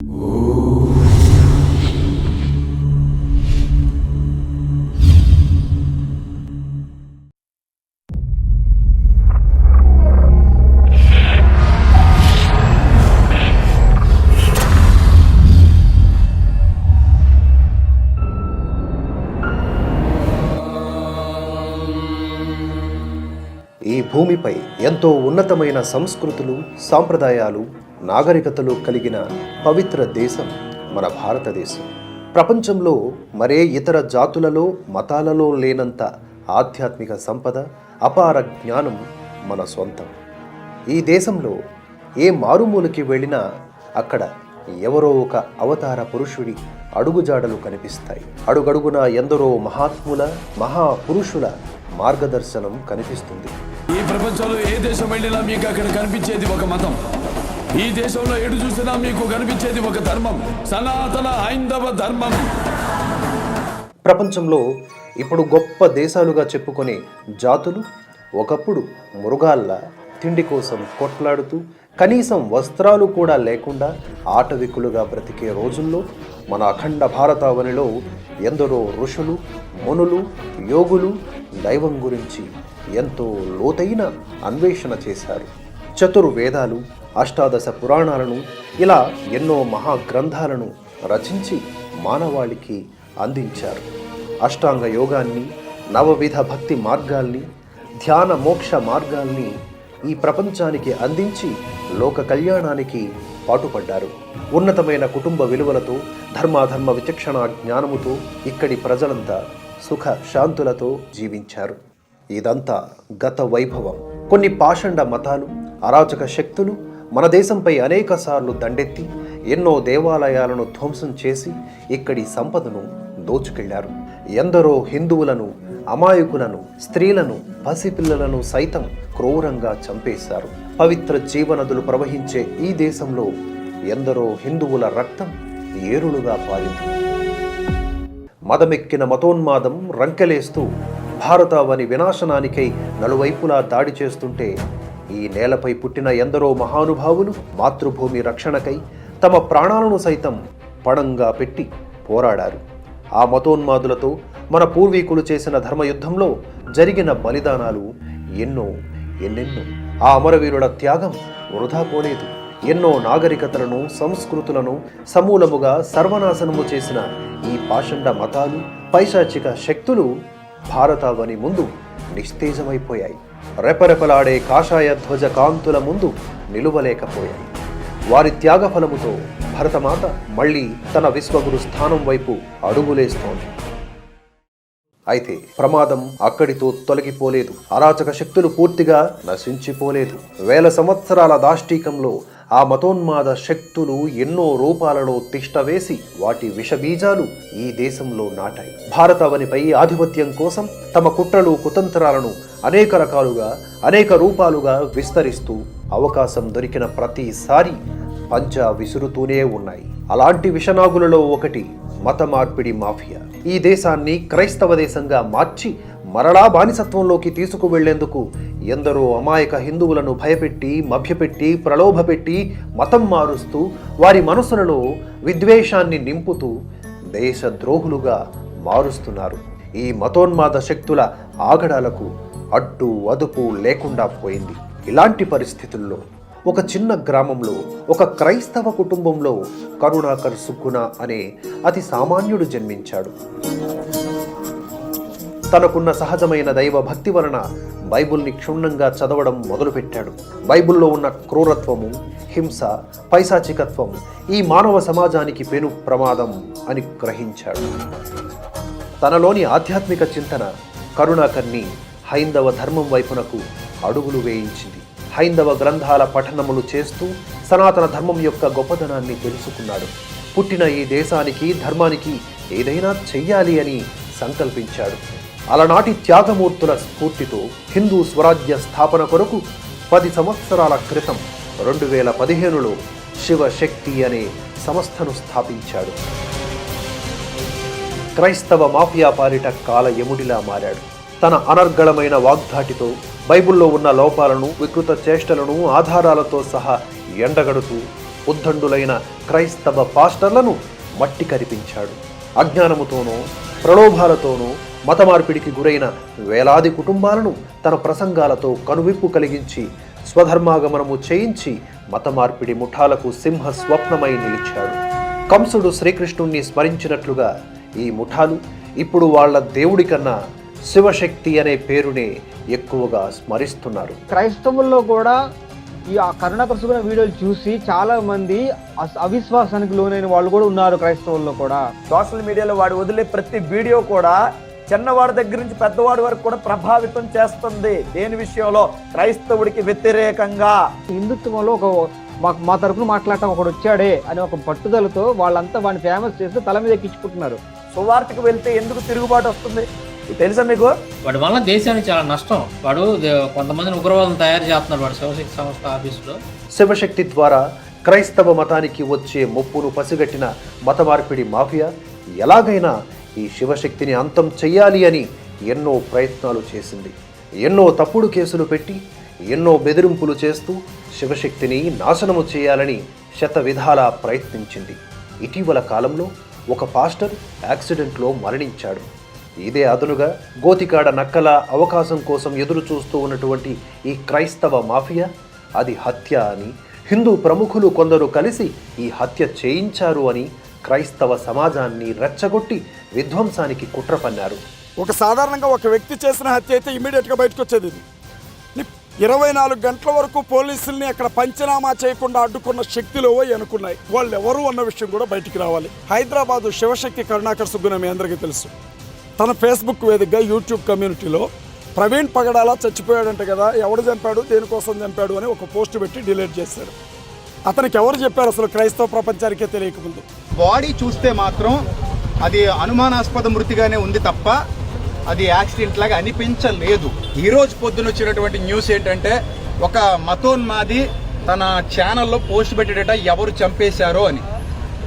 ఈ భూమిపై ఎంతో ఉన్నతమైన సంస్కృతులు సాంప్రదాయాలు నాగరికతలు కలిగిన పవిత్ర దేశం మన భారతదేశం. ప్రపంచంలో మరే ఇతర జాతులలో మతాలలో లేనంత ఆధ్యాత్మిక సంపద అపార జ్ఞానం మన సొంతం ఈ దేశంలో ఏ మారుమూలకి వెళ్ళినా అక్కడ ఎవరో ఒక అవతార పురుషుడి అడుగుజాడలు కనిపిస్తాయి. అడుగడుగున ఎందరో మహాత్ముల మహాపురుషుల మార్గదర్శనం కనిపిస్తుంది. ఈ ప్రపంచంలో ఏ దేశం వెళ్ళినా మీకు అక్కడ కనిపించేది ఒక మతం. ఈ దేశంలో ఎటు చూసినా మీకు కనిపించేది ఒక ధర్మం సనాతన హైందవ ధర్మం. ప్రపంచంలో ఇప్పుడు గొప్ప దేశాలుగా చెప్పుకునే జాతులు ఒకప్పుడు మృగాల్లా తిండి కోసం కొట్లాడుతూ కనీసం వస్త్రాలు కూడా లేకుండా ఆటవికులుగా బ్రతికే రోజుల్లో మన అఖండ భారతావనిలో ఎందరో ఋషులు మునులు యోగులు దైవం గురించి ఎంతో లోతైన అన్వేషణ చేశారు. చతుర్వేదాలు అష్టాదశ పురాణాలను ఇలా ఎన్నో మహాగ్రంథాలను రచించి మానవాళికి అందించారు. అష్టాంగ యోగాన్ని నవవిధ భక్తి మార్గాల్ని ధ్యాన మోక్ష మార్గాల్ని ఈ ప్రపంచానికి అందించి లోక కళ్యాణానికి పాటుపడ్డారు. ఉన్నతమైన కుటుంబ విలువలతో ధర్మాధర్మ విచక్షణ జ్ఞానముతో ఇక్కడి ప్రజలంతా సుఖ శాంతులతో జీవించారు. ఇదంతా గత వైభవం. కొన్ని పాషండ మతాలు అరాచక శక్తులు మన దేశంపై అనేక సార్లు దండెత్తి ఎన్నో దేవాలయాలను ధ్వంసం చేసి ఇక్కడి సంపదను దోచుకెళ్ళారు. ఎందరో హిందువులను అమాయకులను స్త్రీలను పసిపిల్లలను సైతం క్రూరంగా చంపేశారు. పవిత్ర జీవనదులు ప్రవహించే ఈ దేశంలో ఎందరో హిందువుల రక్తం ఏరులుగా పారింది. మదమెక్కిన మతోన్మాదం రంకెలేస్తూ భారతావని వినాశనానికై నలువైపులా దాడి చేస్తుంటే ఈ నేలపై పుట్టిన ఎందరో మహానుభావులు మాతృభూమి రక్షణకై తమ ప్రాణాలను సైతం పణంగా పెట్టి పోరాడారు. ఆ మతోన్మాదులతో మన పూర్వీకులు చేసిన ధర్మయుద్ధంలో జరిగిన బలిదానాలు ఎన్నో ఎన్నెన్నో. ఆ అమరవీరుల త్యాగం వృధా పోలేదు. ఎన్నో నాగరికతలను సంస్కృతులను సమూలముగా సర్వనాశనము చేసిన ఈ పాషండ మతాలు పైశాచిక శక్తులు భారతావని ముందు నిస్తేజమైపోయాయి. రెపరెపలాడే కాషాయ ధ్వజ కాంతుల ముందు నిలువలేకపోయాయి. వారి త్యాగఫలముతో భరతమాత మళ్ళీ తన విశ్వగురు స్థానం వైపు అడుగులేస్తోంది. అయితే ప్రమాదం అక్కడితో తొలగిపోలేదు. అరాచక శక్తులు పూర్తిగా నశించిపోలేదు. వేల సంవత్సరాల దాష్టీకంలో ఆ మతోన్మాద శక్తులు ఎన్నో రూపాలలో తిష్టవేసి వాటి విషబీజాలు ఈ దేశంలో నాటాయి. భారతవనిపై ఆధిపత్యం కోసం తమ కుట్రలు కుతంత్రాలను అనేక రకాలుగా అనేక రూపాలుగా విస్తరిస్తూ అవకాశం దొరికిన ప్రతిసారి పంజా విసురుతూనే ఉన్నాయి. అలాంటి విషనాగులలో ఒకటి మత మార్పిడి మాఫియా. ఈ దేశాన్ని క్రైస్తవ దేశంగా మార్చి మరలా బానిసత్వంలోకి తీసుకువెళ్ళేందుకు ఎందరో అమాయక హిందువులను భయపెట్టి మభ్యపెట్టి ప్రలోభపెట్టి మతం మారుస్తూ వారి మనసులలో విద్వేషాన్ని నింపుతూ దేశద్రోహులుగా మారుస్తున్నారు. ఈ మతోన్మాద శక్తుల ఆగడాలకు అడ్డు అదుపు లేకుండా పోయింది. ఇలాంటి పరిస్థితుల్లో ఒక చిన్న గ్రామంలో ఒక క్రైస్తవ కుటుంబంలో కరుణాకర్ సుక్కున అనే అతి సామాన్యుడు జన్మించాడు. తనకున్న సహజమైన దైవ భక్తి వలన బైబుల్ని క్షుణ్ణంగా చదవడం మొదలుపెట్టాడు. బైబుల్లో ఉన్న క్రూరత్వము హింస పైశాచికత్వం ఈ మానవ సమాజానికి పెను ప్రమాదం అని గ్రహించాడు. తనలోని ఆధ్యాత్మిక చింతన కరుణాకర్ని హైందవ ధర్మం వైపునకు అడుగులు వేయించింది. హైందవ గ్రంథాల పఠనములు చేస్తూ సనాతన ధర్మం యొక్క గొప్పదనాన్ని తెలుసుకున్నాడు. పుట్టిన ఈ దేశానికి ధర్మానికి ఏదైనా చెయ్యాలి అని సంకల్పించాడు. అలనాటి త్యాగమూర్తుల స్ఫూర్తితో హిందూ స్వరాజ్య స్థాపన కొరకు పది సంవత్సరాల క్రితం రెండు వేల పదిహేనులో శివశక్తి అనే సంస్థను స్థాపించాడు. క్రైస్తవ మాఫియా పాలిట కాల యముడిలా మారాడు. తన అనర్గళమైన వాగ్ధాటితో బైబిల్లో ఉన్న లోపాలను వికృత చేష్టలను ఆధారాలతో సహా ఎండగడుతూ ఉద్దండులైన క్రైస్తవ పాస్టర్లను మట్టి కరిపించాడు. అజ్ఞానముతోనో ప్రలోభాలతోనూ మత మార్పిడికి గురైన వేలాది కుటుంబాలను తన ప్రసంగాలతో కనువిప్పు కలిగించి స్వధర్మాగమనము చేయించి మత మార్పిడి ముఠాలకు సింహ స్వప్నమై నిలిచాడు. కంసుడు శ్రీకృష్ణుణ్ణి స్మరించినట్లుగా ఈ ముఠాలు ఇప్పుడు వాళ్ళ దేవుడి కన్నా శివశక్తి అనే పేరునే ఎక్కువగా స్మరిస్తున్నారు. క్రైస్తవుల్లో కూడా ఈ ఆ కరుణాకర్ సుగుణ వీడియోలు చూసి చాలా మంది అస్- అవిశ్వాసానికి లోనైన వాళ్ళు కూడా ఉన్నారు క్రైస్తవుల్లో కూడా. సోషల్ మీడియాలో వాడు వదిలే ప్రతి వీడియో కూడా చిన్నవాడి దగ్గర నుంచి పెద్దవాడి వరకు కూడా ప్రభావితం చేస్తుంది. దేని విషయంలో? క్రైస్తవుడికి వ్యతిరేకంగా. హిందుత్వంలో ఒక మాకు మా తరపున మాట్లాడటం ఒకడు వచ్చాడే అని ఒక పట్టుదలతో వాళ్ళంతా వాడిని ఫేమస్ చేస్తూ తల మీద ఎక్కించుకుంటున్నారు. సువార్తకు వెళ్తే ఎందుకు తిరుగుబాటు వస్తుంది? తెలుసా మీకు? వాడి వల్ల దేశానికి చాలా నష్టం. వాడు కొంతమందిని ఉగ్రవాదం తయారు చేస్తున్నాడు వాడు శివశక్తి సంస్థ ఆఫీసులో. శివశక్తి ద్వారా క్రైస్తవ మతానికి వచ్చే ముప్పును పసిగట్టిన మత మార్పిడి మాఫియా ఎలాగైనా ఈ శివశక్తిని అంతం చెయ్యాలి అని ఎన్నో ప్రయత్నాలు చేసింది. ఎన్నో తప్పుడు కేసులు పెట్టి ఎన్నో బెదిరింపులు చేస్తూ శివశక్తిని నాశనము చేయాలని శత విధాలా ప్రయత్నించింది. ఇటీవల కాలంలో ఒక పాస్టర్ యాక్సిడెంట్లో మరణించాడు. ఇదే అదునుగా గోతికాడ నక్కల అవకాశం కోసం ఎదురు చూస్తూ ఉన్నటువంటి ఈ క్రైస్తవ మాఫియా అది హత్య అని హిందూ ప్రముఖులు కొందరు కలిసి ఈ హత్య చేయించారు అని క్రైస్తవ సమాజాన్ని రెచ్చగొట్టి విధ్వంసానికి కుట్ర పన్నారు. ఒక సాధారణంగా ఒక వ్యక్తి చేసిన హత్య అయితే ఇమీడియట్గా బయటకు వచ్చేది ఇది. ఇరవై నాలుగు గంటల వరకు పోలీసుల్ని అక్కడ పంచనామా చేయకుండా అడ్డుకున్న శక్తులు అనుకున్నాయి. వాళ్ళు ఎవరు అన్న విషయం కూడా బయటికి రావాలి. హైదరాబాదు శివశక్తి కరుణాకర్ సుగ్గున మీ అందరికీ తెలుసు. తన ఫేస్బుక్ వేదికగా యూట్యూబ్ కమ్యూనిటీలో ప్రవీణ్ పగడాల చచ్చిపోయాడంట కదా ఎవడు చంపాడు దేనికోసం చంపాడు అని ఒక పోస్ట్ పెట్టి డిలీట్ చేశాడు. అతనికి ఎవరు చెప్పారు అసలు క్రైస్తవ ప్రపంచానికే తెలియకముందు? బాడీ చూస్తే మాత్రం అది అనుమానాస్పద మృతిగానే ఉంది తప్ప అది యాక్సిడెంట్ లాగా అనిపించలేదు. ఈ రోజు పొద్దున వచ్చినటువంటి న్యూస్ ఏంటంటే ఒక మతోన్మాది తన ఛానల్లో పోస్ట్ పెట్టేటట ఎవరు చంపేశారో అని.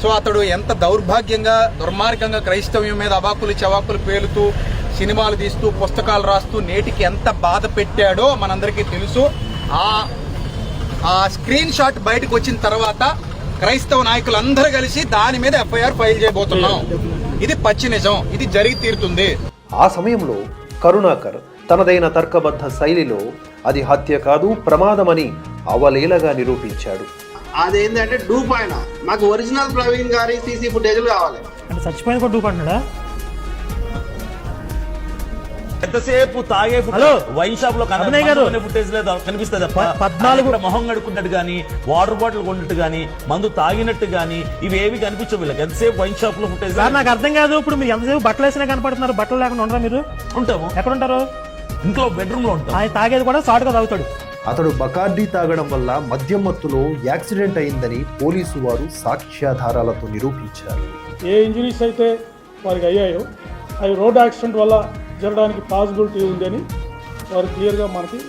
సో అతడు ఎంత దౌర్భాగ్యంగా దుర్మార్గంగా క్రైస్తవ్యం మీద అవాకులు చవాకులు పేలుతూ సినిమాలు తీస్తూ పుస్తకాలు రాస్తూ నేటికి ఎంత బాధ పెట్టాడో మనందరికీ తెలుసు. ఆ ఆ స్క్రీన్ షాట్ బయటకు వచ్చిన తర్వాత క్రైస్తవ నాయకులందరూ కలిసి దాని మీద ఎఫ్ఐఆర్ ఫైల్ చేయబోతున్నాం. ఇది పచ్చి నిజం. ఇది జరిగి తీరుతుంది. ఆ సమయంలో కరుణాకర్ తనదైన తర్కబద్ధ శైలిలో అది హత్య కాదు ప్రమాదమని అవలీలగా నిరూపించాడు. అదేంటంటే డూప్ ఆయన మాకు ఒరిజినల్ ప్రవీణ్ గారి సీసీ ఫుటేజ్లు కావాలి. అంటే చచ్చిపోయిన కూడా డూప్ అంటున్నాడా ఎంతసేపు తాగే హలో. వైన్ షాప్లో. ఫుటేజ్ లేదా. కనిపిస్తుంది తప్ప. ప- పద్నాలుగు- మొహం కడుక్కున్నట్టు గానీ వాటర్ బాటిల్ కొన్నట్టు గానీ మందు తాగినట్టు గానీ ఇవి ఏవి కనిపించవు వీళ్ళకి. ఎంతసేపు వైన్ షాప్లో ఫుటేజ్ నాకు అర్థం కాదు. ఇప్పుడు మీరు ఎంతసేపు బట్టలు వేసినా కనపడుతున్నారు? బట్టలు లేకుండా ఉండరా మీరు? ఉంటాము. ఎక్కడ ఉంటారు ఇంట్లో బెడ్రూమ్లో ఉంటాం. ఆయన తాగేది కూడా సాటుగా తాగుతాడు. అతడు బకార్డీ తాగడం వల్ల మద్యం మత్తులో యాక్సిడెంట్ అయిందని పోలీసు వారు సాక్ష్యాధారాలతో నిరూపించారు. ఏ ఇంజరీస్ అయితే వారికి అయ్యాయో అవి రోడ్ యాక్సిడెంట్ వల్ల జరగడానికి పాసిబిలిటీ ఉందని వారు క్లియర్గా మనకి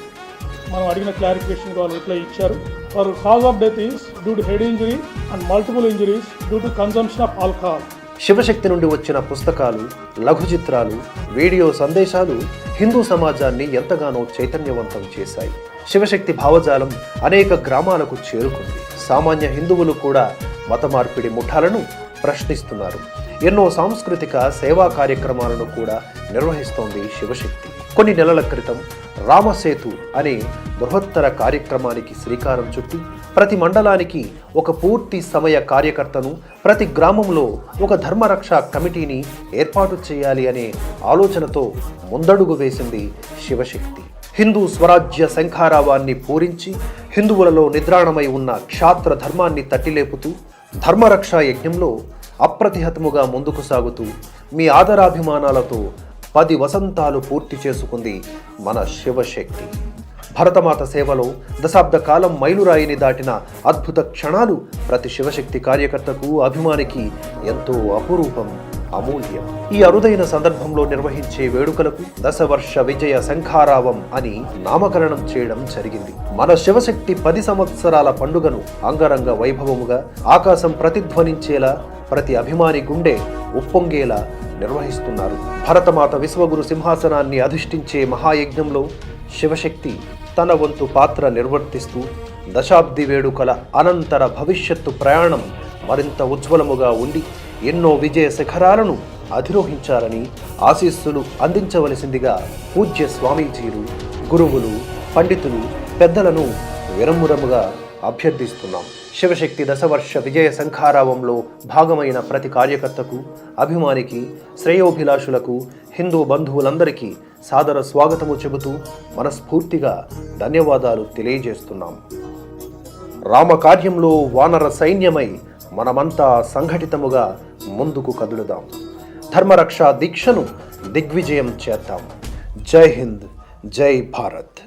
మనం అడిగిన క్లారిఫికేషన్ వాళ్ళు రిప్లై ఇచ్చారు. వారు cause of death is due to head injury and multiple injuries due to consumption of alcohol. Shivashakti నుండి వచ్చిన పుస్తకాలు లఘు చిత్రాలు వీడియో సందేశాలు హిందూ సమాజాన్ని ఎంతగానో చైతన్యవంతం చేశాయి. శివశక్తి భావజాలం అనేక గ్రామాలకు చేరుకుంది. సామాన్య హిందువులు కూడా మత మార్పిడి ముఠాలను ప్రశ్నిస్తున్నారు. ఎన్నో సాంస్కృతిక సేవా కార్యక్రమాలను కూడా నిర్వహిస్తోంది శివశక్తి. కొన్ని నెలల క్రితం రామసేతు అనే బృహత్తర కార్యక్రమానికి శ్రీకారం చుట్టి ప్రతి మండలానికి ఒక పూర్తి సమయ కార్యకర్తను ప్రతి గ్రామంలో ఒక ధర్మరక్ష కమిటీని ఏర్పాటు చేయాలి అనే ఆలోచనతో ముందడుగు వేసింది శివశక్తి. హిందూ స్వరాజ్య శంఖారావాన్ని పూరించి హిందువులలో నిద్రాణమై ఉన్న క్షాత్ర ధర్మాన్ని తట్టిలేపుతూ ధర్మరక్ష యజ్ఞంలో అప్రతిహతముగా ముందుకు సాగుతూ మీ ఆదరాభిమానాలతో పది వసంతాలు పూర్తి చేసుకుంది మన శివశక్తి. భరతమాత సేవలో దశాబ్ద కాలం మైలురాయిని దాటిన అద్భుత క్షణాలు ప్రతి శివశక్తి కార్యకర్తకు అభిమానికి ఎంతో అపురూపం. అమూల్యం. ఈ అరుదైన సందర్భంలో నిర్వహించే వేడుకలకు దశవర్ష విజయ శంఖారావం అని నామకరణం చేయడం జరిగింది. మన శివశక్తి పది సంవత్సరాల పండుగను అంగరంగ వైభవముగా ఆకాశం ప్రతిధ్వనించేలా ప్రతి అభిమాని గుండె ఉప్పొంగేలా నిర్వహిస్తున్నారు. భరతమాత విశ్వగురు సింహాసనాన్ని అధిష్ఠించే మహాయజ్ఞంలో శివశక్తి తన వంతు పాత్ర నిర్వర్తిస్తూ దశాబ్ది వేడుకల అనంతర భవిష్యత్తు ప్రయాణం మరింత ఉజ్వలముగా ఉండి ఎన్నో విజయ శిఖరాలను అధిరోహించాలని ఆశీస్సులు అందించవలసిందిగా పూజ్య స్వామీజీలు గురువులు పండితులు పెద్దలను విరమురముగా అభ్యర్థిస్తున్నాం. శివశక్తి దశవర్ష విజయ సంఖారావంలో భాగమైన ప్రతి కార్యకర్తకు అభిమానికి శ్రేయోభిలాషులకు హిందూ బంధువులందరికీ సాదర స్వాగతము చెబుతూ మనస్ఫూర్తిగా ధన్యవాదాలు తెలియజేస్తున్నాం. రామకార్యంలో వానర సైన్యమై మనమంతా సంఘటితముగా ముందుకు కదులుదాం. ధర్మరక్ష దీక్షను దిగ్విజయం చేద్దాం. జై హింద్ జై భారత్.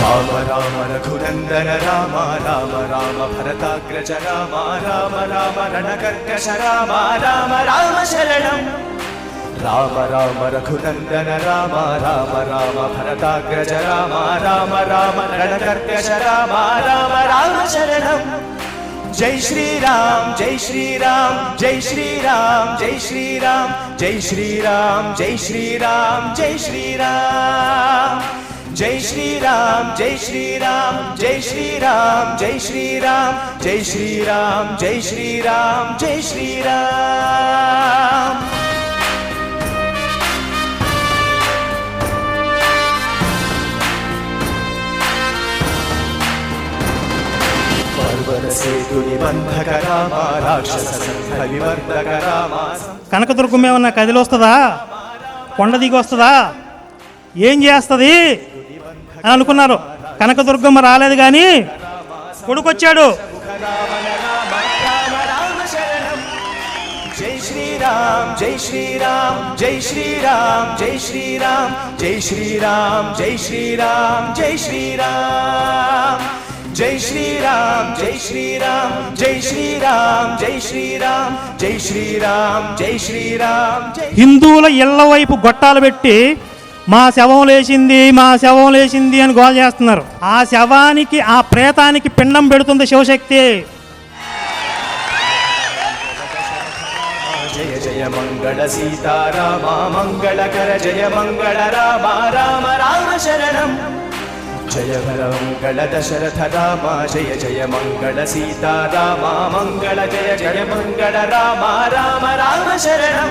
రామ రామ రఘునందన రామ రామ రామ భరతాగ్రజ రామ రామ రామ రణకర్కశ రామ రామ రామ శరణం రామ రామ రఘునందన రామ రామ రామ భరతాగ్రజ రామ రామ రామ రణకర్కశ రామ రామ రామ శరణం జై శ్రీరామ్ జై శ్రీరామ్ జై శ్రీరామ్ జై శ్రీరామ్ జై శ్రీరామ్ జై శ్రీరామ్ జై శ్రీరామ్ జై శ్రీరామ్ జై శ్రీరామ్ జై శ్రీరామ్ జై శ్రీరామ్ జై శ్రీరామ్ జై శ్రీరామ్ జై శ్రీరామ్. కనకదుర్గం ఏమన్నా కదిలి వస్తుందా కొండ దిగి వస్తుందా ఏం చేస్తుంది? అని అనుకున్నారు కనకదుర్గమ్మ రాలేదు కానీ కొడుకొచ్చాడు జై శ్రీరామ్ జై శ్రీరామ్ జై శ్రీరామ్ జై శ్రీరామ్ జై శ్రీరామ్ జై శ్రీరామ్ జై శ్రీరామ్ జై శ్రీరామ్ జై శ్రీరామ్ జై శ్రీరామ్ జై శ్రీరామ్ జై శ్రీరామ్ జై శ్రీరామ్ హిందువుల ఇళ్ళ వైపు గొట్టాలు పెట్టి మా శవం లేచింది మా శవం లేచింది అని గోల చేస్తున్నారు. ఆ శవానికి ఆ ప్రేతానికి పిండం పెడుతుంది శివశక్తి. జయ జయ మంగళ సీతారామ మంగళకర జయ మంగళ రామ రామ రామ శరణం. జయ హర మంగళ దశరథ రామ జయ జయ మంగళ సీతారామ మంగళ జయ జయ మంగళ రామ రామ రామ శరణం.